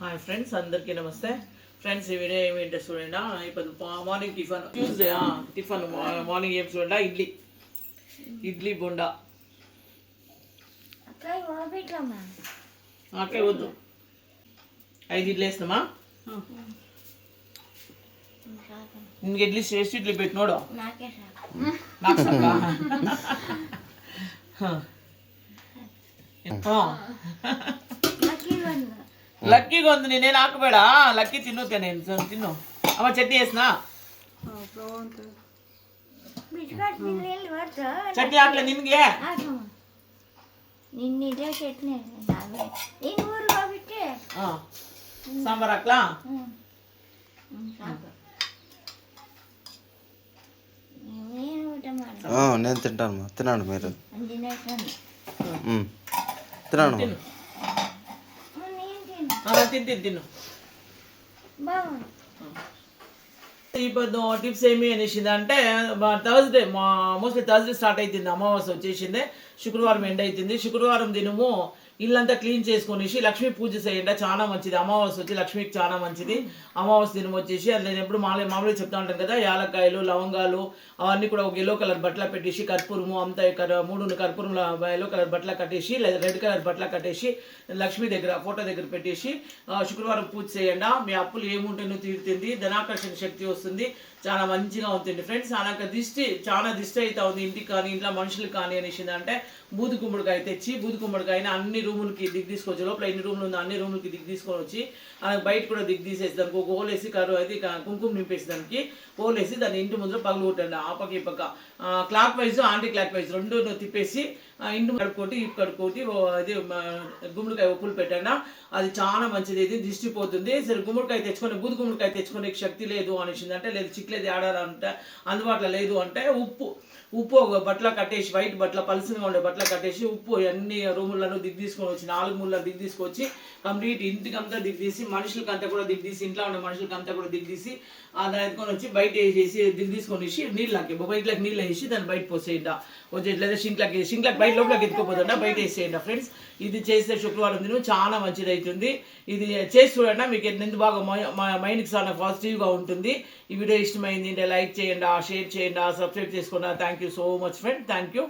Hi friends అందరికీ నమస్తే friends ఈ వీడియో ఏమిటో చూడండి ఇప్పుడు morning tiffin Tuesday tiffin morning ఏం చూడండి ఇడ్లీ ఇడ్లీ బొండా అక్కడ ఓపికమ్మా అట్లే వద్దు ఐదు ఇడ్లీ వేస్తామా ఇంక ఇడ్లీ చేసి ఇడ్లీ పెట్టినోడు నాకే సార్ నాకు సక్క. ఆ. నాకు ఇవ్వండి లక్కీగా ఉంది నేనేం ఆకుపేడా లక్కీ తిన్నుతా నేను తిన్ను అమ్మ చట్నీ వేసినా బిస్కెట్ నీళ్ళు పడతా చట్నీ ఆకలే నిన్గే నిన్న ఇదే చట్నీ నావే నేను ఊరు కాబట్టి ఆ. సాంబార్ అట్లా నేను ఉంటాను ఆ, నేను తింటాను మా తినండి మీరు తినేసాను మ్. తినండి తిను మా Nakatindin din, oh. Bakit? Oh. Hmm. Tips ఏమి అనేసింది అంటే థర్స్డే మా మోస్ట్లీ థర్స్డే స్టార్ట్ అవుతుంది అమావాస్య వచ్చేసింది శుక్రవారం ఎండ్ అవుతుంది శుక్రవారం దినము ఇల్లంతా క్లీన్ చేసుకునేసి లక్ష్మీ పూజ చేయండి చాలా మంచిది. అమావాస్య వచ్చి లక్ష్మికి చాలా మంచిది. అమావాస్య దినం వచ్చేసి అది నేను ఎప్పుడు మామూలు మామూలుగా చెప్తా ఉంటాను కదా యాలక్కాయలు లవంగాలు అవన్నీ కూడా ఒక ఎల్లో కలర్ బట్టల పెట్టేసి కర్పూరము అంతా మూడు కర్పూరం ఎల్లో కలర్ బట్టల కట్టేసి లేదా రెడ్ కలర్ బట్టల కట్టేసి లక్ష్మి దగ్గర ఫోటో దగ్గర పెట్టేసి శుక్రవారం పూజ చేయండి. మీ అప్పులు ఏముంటేనో తీరుతుంది. ధనాకర్షణ శక్తి వస్తుంది. చాలా మంచిగా అవుతుంది ఫ్రెండ్స్. అలాగ దిష్టి చాలా దిష్టి అయితే ఉంది ఇంటికి కానీ ఇంట్లో మనుషులు కానీ అనేసి అంటే బూది గుమ్మడికాయ తెచ్చి బూది గుమ్మడికాయని అన్ని రూములకి దిగ్ తీసుకొచ్చి లోపల ఎన్ని రూములు ఉందో అన్ని రూములకి దిగ్ తీసుకొని వచ్చి అలాగే బయట కూడా దిగ్ తీసేసి దానికి ఒక ఓలేసి కరు అయితే కుంకుమ నింపేసి దానికి ఓలేసి దాన్ని ఇంటి ముందు పగలు కొట్టండి. ఆ పక్క ఈ పక్క. Clockwise anticlockwise రెండు తిప్పేసి ఇంటి కడుక్కోటి ఇప్పు కడుక్కోటి అది గుమ్మడికాయ ఉప్పులు పెట్టండి. అది చాలా మంచిది ఇది దిష్టి పోతుంది. సరే గుమ్మడికాయ తెచ్చుకొని బూది గుమ్మడికాయ తెచ్చుకునే శక్తి లేదు అనేసింది అంటే లేదు చిక్లేదు ఆడాలంటే అందుబాటులో లేదు అంటే ఉప్పు ఉప్పు ఒక బట్టల కట్టేసి వైట్ బట్టల పలుసుగా ఉండే బట్టల కట్టేసి ఉప్పు అన్ని రూములను దిగ్ తీసుకొని వచ్చి నాలుగు మూలలో దిగ్ తీసుకొచ్చి కంప్లీట్ ఇంటికంతా దిగ్ తీసి మనుషులకంతా కూడా దిగ్ తీసి ఇంట్లో ఉండే మనుషులకంతా కూడా దిగ్ తీసి ఆ దాన్ని ఎత్తుకొని వచ్చి బయట వేసేసి దిగ్ తీసుకొని వేసి నీళ్ళకి బయటలోకి నీళ్ళు వేసి దాన్ని బయట పోసేయండి కొంచెం లేదా షింక్లకి షింక్లకి బయట లోపలకి ఎత్తుకోపోతుందా బయట వేసేయండి ఫ్రెండ్స్. ఇది చేస్తే శుక్రవారం దినం చాలా మంచిది అవుతుంది. ఇది చేసి చూడండి మీకు ఎంత బాగా మైండ్కి చాలా పాజిటివ్గా ఉంటుంది. ఈ వీడియో ఇష్టమైంది అంటే లైక్ చేయండి షేర్ చేయండి సబ్స్క్రైబ్ చేసుకోండి thank you so much friend thank you